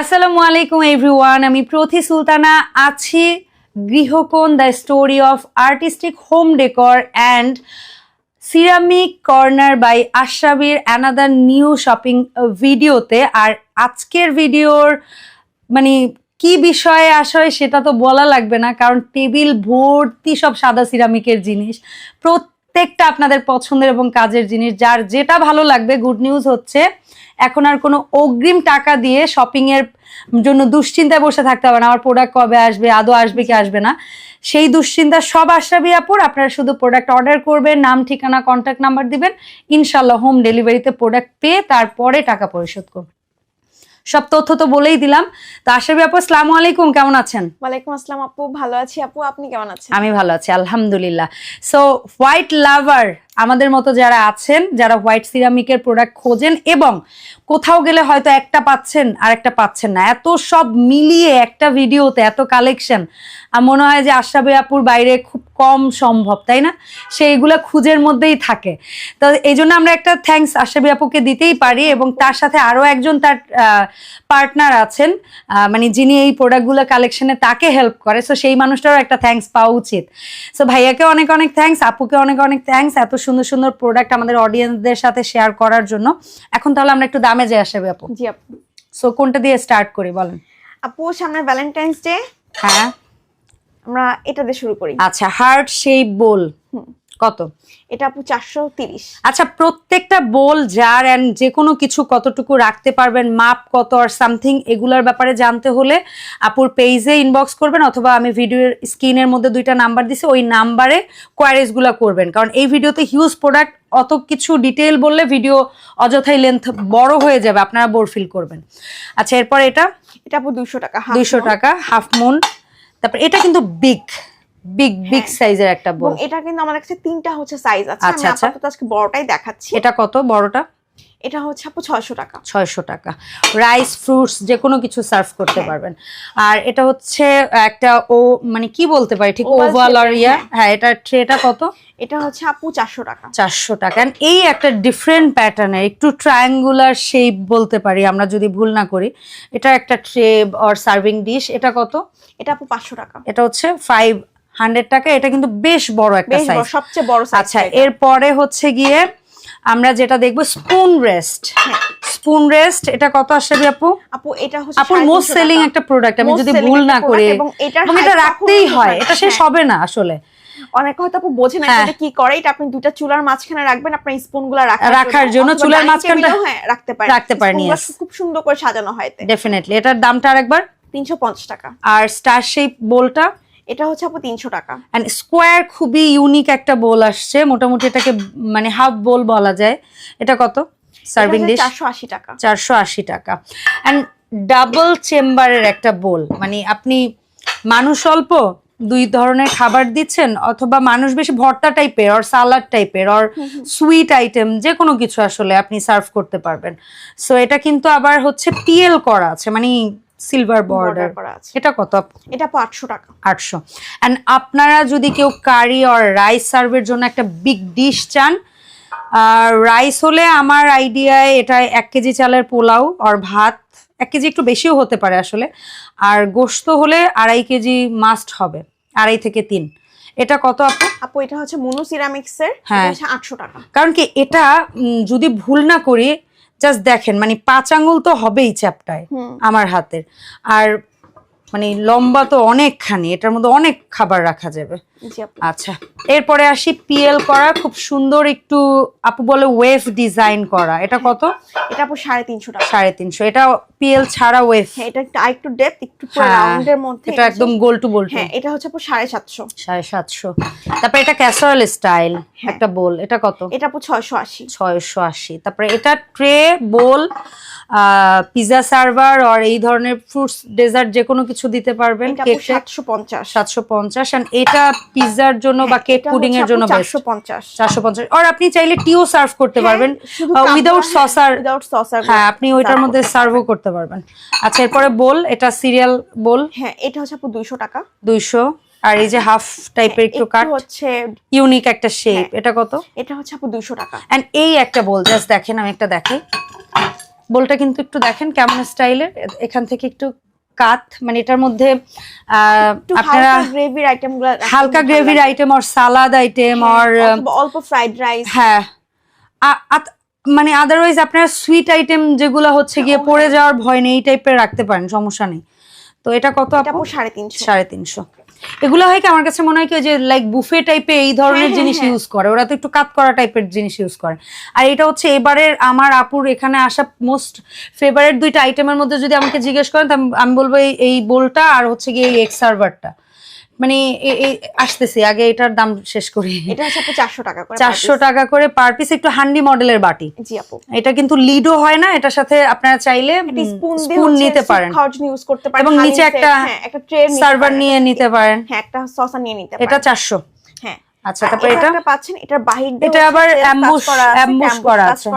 আসসালামু আলাইকুম এভরিওয়ান আমি প্রথি সুলতানা আছি Grihakon the story of artistic home decor and ceramic corner by আশরাবির another new shopping ভিডিওতে আর আজকের ভিডিওর মানে কি বিষয়ে আসলে সেটা তো বলা লাগবে না, কারণ টেবিল, ভর্তি সব সাদা সিরামিকের জিনিস। প্রত্যেকটা আপনাদের পছন্দের এবং কাজের জিনিস, যার যেটা ভালো লাগবে গুড নিউজ হচ্ছে, এখন আর কোনো অগ্রিম টাকা দিয়ে শপিং এর জন্য দুশ্চিন্তায় বসে থাকতে হবে না। আমার প্রোডাক্ট কবে আসবে, আদৌ আসবে কি আসবে না? সেই দুশ্চিন্তা সব আশরাবি আপুর। আপনারা শুধু প্রোডাক্ট অর্ডার করবেন, নাম, ঠিকানা কন্ট্যাক্ট নাম্বার দিবেন। ইনশাল্লাহ হোম ডেলিভারিতে প্রোডাক্ট পেয়ে তারপরে টাকা পরিশোধ করবেন। সব তথ্য তো বলেই দিলাম। তো আশরাবি আপু আসসালামু আলাইকুম কেমন আছেন? ওয়ালাইকুম আসসালাম আপু ভালো আছি আপু আপনি কেমন আছেন? আমি ভালো আছি আলহামদুলিল্লাহ। সো হোয়াইট লাভার আমাদের মতো যারা আছেন যারা হোয়াইট সিরামিকের প্রোডাক্ট খোঁজেন এবং কোথাও গেলে হয়তো একটা পাচ্ছেন আর একটা পাচ্ছেন না। এত সব মিলিয়ে একটা ভিডিওতে এত কালেকশন আর মনে হয় যে আশরাফি আপুর বাইরে খুব কম সম্ভব তাই না? সেইগুলো খুঁজের মধ্যেই থাকে। তো এই জন্য আমরা একটা থ্যাঙ্কস আশরাফি আপুকে দিতেই পারি এবং তার সাথে আরও একজন তার পার্টনার আছেন মানে যিনি এই প্রোডাক্টগুলো কালেকশনে তাকে হেল্প করে। সো সেই মানুষটারও একটা থ্যাঙ্কস পাওয়া উচিত। সো ভাইয়াকে অনেক অনেক থ্যাঙ্কস আপুকে অনেক অনেক থ্যাঙ্কস এত সুন্দর সুন্দর প্রোডাক্ট আমাদের অডিয়েন্সদের সাথে শেয়ার করার জন্য। এখন তাহলে আমরা একটু দামে যাই আসবে আপু। জি আপু। সো কোনটা দিয়ে স্টার্ট করি বলেন? আপু সামনে ভ্যালেন্টাইন্স ডে হ্যাঁ। আমরা এটা দিয়ে শুরু করি। আচ্ছা হার্ট শেপ বোল। কত? এটা আপু চারশো তিরিশ। আচ্ছা প্রত্যেকটা বোল জার অ্যান্ড যে কোনো কিছু কতটুকু রাখতে পারবেন মাপ কত আর সামথিং এগুলোর ব্যাপারে জানতে হলে আপুর পেজে ইনবক্স করবেন অথবা আমি ভিডিওর স্ক্রিনের মধ্যে দুইটা নাম্বার দিছি ওই নাম্বারে কোয়ারিজগুলো করবেন। কারণ এই ভিডিওতে হিউজ প্রোডাক্ট অত কিছু ডিটেল বললে ভিডিও অযথাই লেন্থ বড় হয়ে যাবে আপনারা বোর ফিল করবেন। আচ্ছা এরপর এটা? এটা আপু দুইশো টাকা দুইশো। টাকা হাফ মুন তারপর এটা কিন্তু বিগ বিগ বিগ। সাইজের একটা বোল এটা কিন্তু আমার কাছে তিনটা হচ্ছে সাইজ আছে আচ্ছা, আমি আচ্ছা। আপাতত আজকে বড়টাই দেখাচ্ছি এটা কত বড়টা এটা হচ্ছে আপু ছয়শো টাকা। ছয়শো টাকা। রাইস ফ্রুটস যে কোনো কিছু সার্ভ করতে হ্যাঁ। পারবেন। আর এটা হচ্ছে একটা ও মানে কি বলতে পারি? ঠিক ওভাল আর ইয়া? হ্যাঁ। হ্যাঁ এটা ট্রেটা কত? এটা হচ্ছে আপু চারশো টাকা। চারশো টাকা। এই একটা ডিফারেন্ট প্যাটার্নের একটু ট্রায়াঙ্গুলার শেপ বলতে পারি আমরা যদি ভুল না করি। এটা একটা ট্রে অর সার্ভিং ডিশ এটা কত? এটা আপু পাঁচশো টাকা। এটা হচ্ছে ফাইভ হান্ড্রেড টাকা। এটা কিন্তু বেশ বড় একটা সাইজ সবচেয়ে বড় আচ্ছা এরপরে হচ্ছে গিয়ে আমরা যেটা দেখব স্পুন রেস্ট। স্পুন রেস্ট এটা কত আসবে আপু? আপু এটা হচ্ছে আপুর মোস্ট সেলিং একটা প্রোডাক্ট আমি যদি ভুল না করি এবং এটা রাখতেই হয় এটা শেষ। হবে না আসলে। অনেকে হয়তো আপু বোঝে না হ্যাঁ। এটা কি করে এটা আপনি দুইটা চুলার মাঝখানে রাখবেন আপনার স্পুনগুলা রাখার রাখার জন্য চুলার মাঝখানটা হ্যাঁ রাখতে পারেন। রাখতে পারেন. খুব সুন্দর করে সাজানো হয় ডেফিনেটলি এটার দামটা আরেকবার। তিনশো পঞ্চাশ টাকা। আর স্টার শেপ বোলটা এটা হচ্ছে আপু তিনশো টাকা। অ্যান্ড স্কোয়ার খুবই ইউনিক একটা বোল আসছে। মোটামুটি এটাকে মানে হাফ বোল বলা যায়। এটা কত? সার্ভিং ডিশ চারশো আশি টাকা। চারশো আশি টাকা। অ্যান্ড ডাবল চেম্বারের একটা বোল মানে আপনি মানুষ অল্প দুই ধরনের খাবার দিচ্ছেন অথবা মানুষ বেশি ভর্তা টাইপের অর সালাড টাইপের অর সুইট আইটেম যে কোনো কিছু আসলে আপনি সার্ভ করতে পারবেন। সো এটা কিন্তু আবার হচ্ছে পিএল করা আছে। মানে সিলভার বর্ডার করা আছে। এটা কত? এটা আপু আটশো টাকা। আটশো। অ্যান্ড আপনারা যদি কেউ কারি অর রাইস সার্ভের জন্য একটা বিগ ডিশ চান রাইস হলে আমার আইডিয়ায় এটা এক কেজি চালের পোলাও আর ভাত এক কেজি একটু বেশিও হতে পারে আসলে। আর গোস্ত হলে আড়াই কেজি মাস্ট হবে আড়াই থেকে তিন। এটা কত আপু? আপু এটা হচ্ছে মনু সিরামিক্সের হ্যাঁ। আটশো টাকা। কারণ কি এটা যদি ভুল না করি জাস্ট দেখেন মানে পাঁচ আঙুল তো হবেই চ্যাপটায় আমার হাতের। আর মানে লম্বা তো অনেকখানি এটার মধ্যে অনেক খাবার রাখা যাবে। আচ্ছা এরপরে আসি পিএল করা খুব সুন্দর একটু আপু বলে ওয়েভ ডিজাইন করা। এটা কত? এটা আপু সাড়ে তিনশো টাকা। সাড়ে তিনশো এটা পিএল ছাড়া ওয়েভ। হ্যাঁ এটা একটু আরেকটু ডেপথ একটু রাউন্ডের মধ্যে এটা একদম গোল টু গোল হ্যাঁ এটা হচ্ছে আপু সাড়ে সাতশো। সাড়ে সাতশো। তারপরে এটা ক্যাসারল স্টাইল একটা বোল এটা কত? এটা আপু ছয়শো আশি। ছয়শো আশি। তারপরে এটা ট্রে বোল পিজা সার্ভার আর এই ধরনের ফ্রুটস ডেজার্ট যে কোনো কিছু দিতে পারবেন কেক সাতশো পঞ্চাশ। সাতশো পঞ্চাশ। এটা পিৎজার জন্য বা কেক পুডিং এর জন্য বেস্ট চারশো পঞ্চাশ। চারশো পঞ্চাশ। আর আপনি চাইলে টিও সার্ভ করতে হ্যাঁ, পারবেন। উইদাউট সসার উইদাউট সসার হ্যাঁ আপনি ওইটার মধ্যে সার্ভও করতে পারবেন। আচ্ছা এরপরে বোল এটা সিরিয়াল বোল। হ্যাঁ এটা হচ্ছে আপু দুইশো টাকা। দুইশো। আর এই যে হাফ টাইপের একটু কাট হচ্ছে ইউনিক একটা শেপ হ্যাঁ। এটা কত? এটা হচ্ছে আপু দুইশো টাকা। এন্ড এই একটা বোল জাস্ট দেখেন আমি একটা দেখাই বোলটা কিন্তু একটু দেখেন কেমন স্টাইলের এখান থেকে একটু কাত মানে এটার মধ্যে আপনারা হালকা গ্রেভির আইটেম ওর হালকা গ্রেভির আইটেম আর সালাদ আইটেম আর হ্যাঁ, অল্প ফ্রাইড রাইস হ্যাঁ। মানে আদারওয়াইজ আপনার সুইট আইটেম যেগুলো হচ্ছে গিয়ে পড়ে হ্যাঁ। যাওয়ার ভয় নেই এই টাইপের রাখতে পারেন সমস্যা নেই। তো এটা কত আপু সাড়ে তিনশো। সাড়ে তিনশো। এগুলো হয় কি আমার কাছে মনে হয় কি যে লাইক বুফে টাইপে এই ধরনের হ্যাঁ, জিনিস হ্যাঁ। ইউজ করে। ওরা তো একটু কাত করা টাইপের জিনিস ইউজ করে। আর এটা হচ্ছে এবারের আমার আপুর এখানে আসা মোস্ট ফেভারিট দুইটা আইটেমের মধ্যে যদি আমাকে জিজ্ঞেস করেন আমি- বলব এই এই বোলটা আর হচ্ছে গিয়ে এই এক্স সার্ভারটা মানে আসতেছি আগে এটার দাম শেষ করি। এটা হচ্ছে চারশো টাকা করে চারশো টাকা করে পার পিস একটু হান্ডি মডেলের বাটি। জি আপু। এটা কিন্তু লিডও হয় না এটার সাথে আপনারা চাইলে স্পুন নিতে পারেন। ইউজ করতে পারেন এবং নিচে একটা হ্যাঁ, একটা ট্রে সার্ভার নিয়ে নিতে পারেন। হ্যাঁ একটা সসা নিয়ে নিতে এটা চারশো। হ্যাঁ। আচ্ছা তারপর এটা? পাচ্ছেন এটার বাহির আবার করা আছে,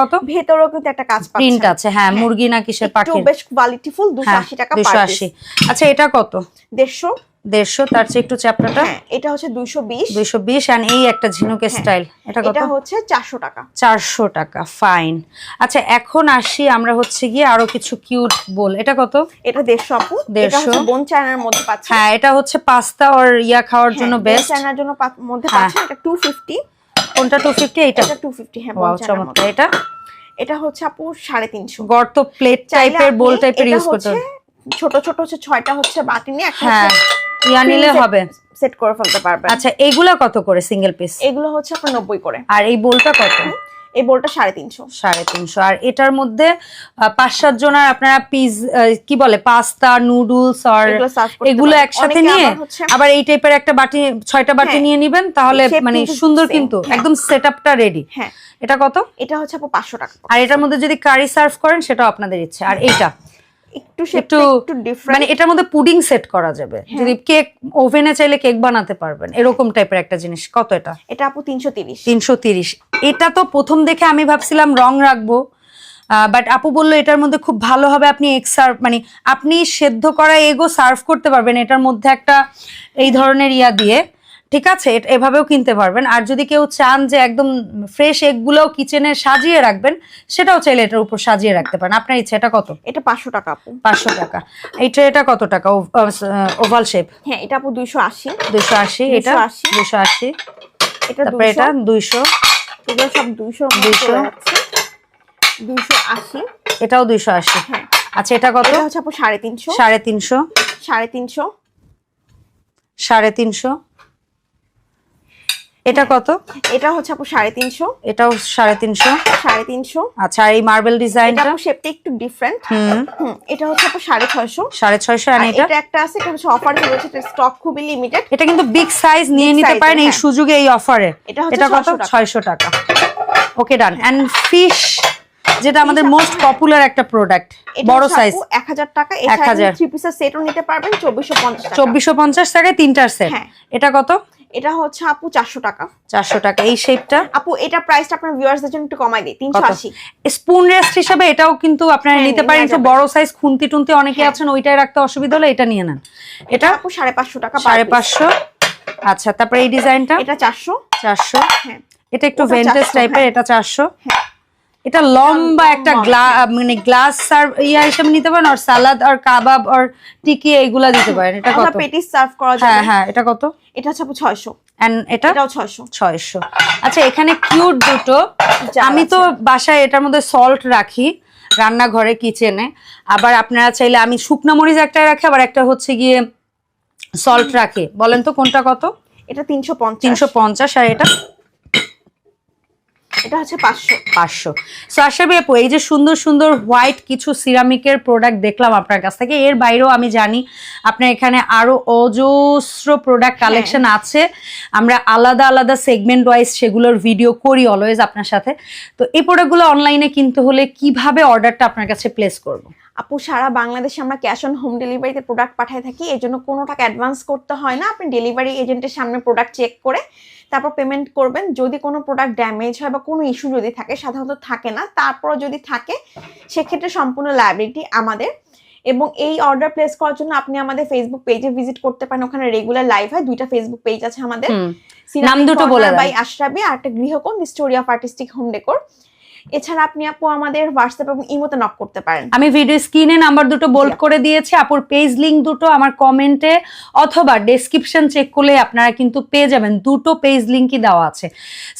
কত? ভেতরেও কিন্তু একটা কাজ প্রিন্ট আছে হ্যাঁ মুরগি না কিসের একটু বেশ কোয়ালিটিফুল হ্যাঁ টাকা পার আচ্ছা এটা কত? দেড়শো। দেড়শো তার চেয়ে একটু চ্যাপটাটা হ্যাঁ এটা হচ্ছে দুইশো বিশ। দুইশো বিশ অ্যান্ড এই একটা ঝিনুকের হ্যাঁ। স্টাইল এটা কত? এটা হচ্ছে চারশো টাকা। চারশো টাকা ফাইন আচ্ছা এখন আসি আমরা হচ্ছে গিয়ে আরও কিছু কিউট বল এটা কত? এটা দেড়শো আপু। এটা 150 হচ্ছে বোন চায়নার মধ্যে পাচ্ছেন হ্যাঁ এটা হচ্ছে পাস্তা আর ইয়া খাওয়ার জন্য বেস্ট চায়নার জন্য মধ্যে হ্যাঁ। পাচ্ছেন এটা টু ফিফটি কোনটা টু ফিফটি এটা টু ফিফটি হ্যাঁ চমৎকার। এটা? এটা হচ্ছে আপু সাড়ে তিনশো। গর্ত প্লেট টাইপের বোল টাইপের ইউজ করতে ছোট ছোট হচ্ছে ছয়টা হচ্ছে বাটি নিয়ে একটা হ্যাঁ। ইয়া নিলে হবে। সেট করে ফেলতে পারবেন আচ্ছা এইগুলা কত করে সিঙ্গেল পিস এগুলো হচ্ছে আপনার নব্বই করে। আর এই বোলটা কত? এই বোলটা সাড়ে তিনশো। সাড়ে তিনশো। আর এটার মধ্যে পাঁচ সাত জনের আপনারা পিস কি বলে পাস্তা নুডলস আর এগুলো এগুলো। একসাথে নিয়ে আবার এই টাইপের একটা বাটি ছয়টা বাটি হ্যাঁ। নিয়ে নিবেন তাহলে মানে সুন্দর কিন্তু হ্যাঁ। একদম সেট আপটা রেডি হ্যাঁ। এটা কত? এটা হচ্ছে পাঁচশো টাকা। আর এটার মধ্যে যদি কারি সার্ভ করেন সেটাও আপনাদের ইচ্ছে। আর এইটা? একটু একটু একটু মানে এটার মধ্যে পুডিং সেট করা যাবে। হ্যাঁ। যদি কেক ওভেনে চাইলে কেক বানাতে পারবেন। এরকম টাইপের একটা জিনিস। কত এটা? এটা আপু তিনশো তিরিশ। তিনশো তিরিশ। এটা তো প্রথম দেখে আমি ভাবছিলাম রং রাখব। বাট আপু বলল এটার মধ্যে খুব ভালো হবে আপনি এগ সার্ভ মানে আপনি সেদ্ধ করা এগো সার্ভ করতে পারবেন। এটার মধ্যে একটা এই ধরনের ইয়া দিয়ে। ঠিক আছে এট- এভাবেও কিনতে পারবেন। আর যদি কেউ চান যে একদম ফ্রেশ এগগুলোও কিচেনে সাজিয়ে রাখবেন সেটাও চাইলে এটার উপর সাজিয়ে রাখতে পারেন। আপনার ইচ্ছে এটা কত? এটা পাঁচশো টাকা পাঁচশো টাকা। এইটা এটা কত টাকা? ওভাল শেপ হ্যাঁ এটা আপু দুইশো আশি। দুশো আশি এটা? 280 দুশো আশি। এটা তারপরে এটা দুইশো। এগুলো সব দুইশো। 200 দুইশো আশি। এটাও দুইশো আশি। হ্যাঁ। আচ্ছা এটা কত? হচ্ছে আপু সাড়ে তিনশো। সাড়ে তিনশো। সাড়ে তিনশো। সাড়ে তিনশো। এটা কত? এটা হচ্ছে আপু সাড়ে তিনশো। এটাও সাড়ে তিনশো। সাড়ে তিনশো। আচ্ছা এই মার্বেল ডিজাইন ডিজাইনটা আপু শেপটা একটু ডিফারেন্ট এটা হচ্ছে আপু সাড়ে ছয়শো। সাড়ে ছয়শো আর এটা? একটা আছে এটা হচ্ছে অফার চলছে এটা স্টক খুবই লিমিটেড এটা কিন্তু বিগ সাইজ নিয়ে নিতে পারেন এই হ্যাঁ। সুযোগে এই অফারে এটা কত? 600 টাকা। ছয়শো টাকা। ওকে ডান অ্যান্ড ফিশ যেটা আমাদের মোস্ট পপুলার একটা প্রোডাক্ট বড় সাইজ এক হাজার টাকা 1000 এছাড়া থ্রি পিসের সেটও নিতে পারবেন চব্বিশশো পঞ্চাশ টাকা। চব্বিশশো পঞ্চাশ টাকায় তিনটার সেট হ্যাঁ। এটা কত? এটা হচ্ছে আপু চারশো টাকা। চারশো টাকা। এই শেপটা আপু এটা প্রাইসটা আপনার ভিউয়ার্সদের জন্য একটু কমাই দিই তিনশো আশি। স্পুন রেস্ট হিসাবে এটাও কিন্তু আপনারা হ্যাঁ, নিতে পারেন। একটু বড় সাইজ খুন্তি টুন্তি অনেকে হ্যাঁ। আছেন ওইটাই রাখতে অসুবিধা হলে এটা নিয়ে নেন। এটা? আপু সাড়ে পাঁচশো টাকা per সাড়ে piece। পাঁচশো। আচ্ছা তারপরে এই ডিজাইনটা এটা চারশো। চারশো। হ্যাঁ। এটা একটু ভেন্টেজ টাইপের। এটা চারশো। হ্যাঁ। এটা লম্বা একটা মানে গ্লাস সার্ভ ইয়া হিসেবে নিতে পারেন আর সালাদ আর কাবাব আর টিকি এগুলা দিতে পারেন। এটা কত? পেটিস সার্ভ করা হ্যাঁ যাবে। হ্যাঁ এটা কত? এটা হচ্ছে আপু ছয়শো। এন্ড এটা? এটাও ছয়শো। ছয়শো। আচ্ছা এখানে কিউট দুটো। আমি তো বাসায় এটার মধ্যে সল্ট রাখি রান্নাঘরে কিচেনে আবার আপনারা চাইলে আমি শুকনো মরিচ একটা রাখি আবার একটা হচ্ছে গিয়ে সল্ট রাখি। বলেন তো কোনটা কত? এটা তিনশো পঞ্চাশ। তিনশো পঞ্চাশ আর এটা? এটা হচ্ছে পাঁচশো। পাঁচশো। সো আশাবি আপু এই যে সুন্দর সুন্দর হোয়াইট কিছু সিরামিকের প্রোডাক্ট দেখলাম আপনার কাছ থেকে। এর বাইরেও আমি জানি আপনার এখানে আরও অজস্র প্রোডাক্ট হ্যাঁ। কালেকশন আছে। আমরা আলাদা আলাদা সেগমেন্ট ওয়াইজ সেগুলোর ভিডিও করি অলওয়েজ আপনার সাথে। তো এই প্রোডাক্টগুলো অনলাইনে কিনতে হলে কীভাবে অর্ডারটা আপনার কাছে প্লেস করব? আপু সারা বাংলাদেশে আমরা ক্যাশ অন হোম ডেলিভারিতে প্রোডাক্ট পাঠিয়ে থাকি এই জন্য কোনো টাকা অ্যাডভান্স করতে হয় না। আপনি ডেলিভারি এজেন্টের সামনে প্রোডাক্ট চেক করে তারপর পেমেন্ট করবেন। যদি কোনো প্রোডাক্ট ড্যামেজ হয় বা কোনো ইস্যু যদি থাকে সাধারণত থাকে না তারপরও যদি থাকে সেক্ষেত্রে সম্পূর্ণ লাইবিলিটি আমাদের। এবং এই অর্ডার প্লেস করার জন্য আপনি আমাদের ফেসবুক পেজে ভিজিট করতে পারেন। ওখানে রেগুলার লাইভ হয় দুইটা ফেসবুক পেজ আছে আমাদের। নাম দুটো বলে। বাই আশরাবি আর একটা Grihakon story of artistic home decor এছাড়া আপনি আপু আমাদের হোয়াটসঅ্যাপ এবং ইমোতে নক করতে পারেন। আমি ভিডিও স্ক্রিনে নাম্বার দুটো বোল্ড করে দিয়েছি। আপুর পেজ লিঙ্ক দুটো আমার কমেন্টে অথবা ডেসক্রিপশন চেক করলে আপনারা কিন্তু পেয়ে যাবেন। দুটো পেজ লিঙ্কই দেওয়া আছে।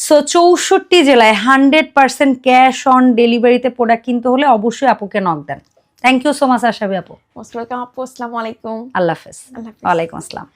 সো চৌষট্টি জেলায় হান্ড্রেড পার্সেন্ট ক্যাশ অন ডেলিভারিতে প্রোডাক্ট কিনতে হলে অবশ্যই আপুকে knock then. Thank you so much Ashabi আপু। মোস্ট ওয়েলকাম আপু আসসালামু আলাইকুম। আল্লাহ হাফেজ। ওয়ালাইকুম আসসালাম।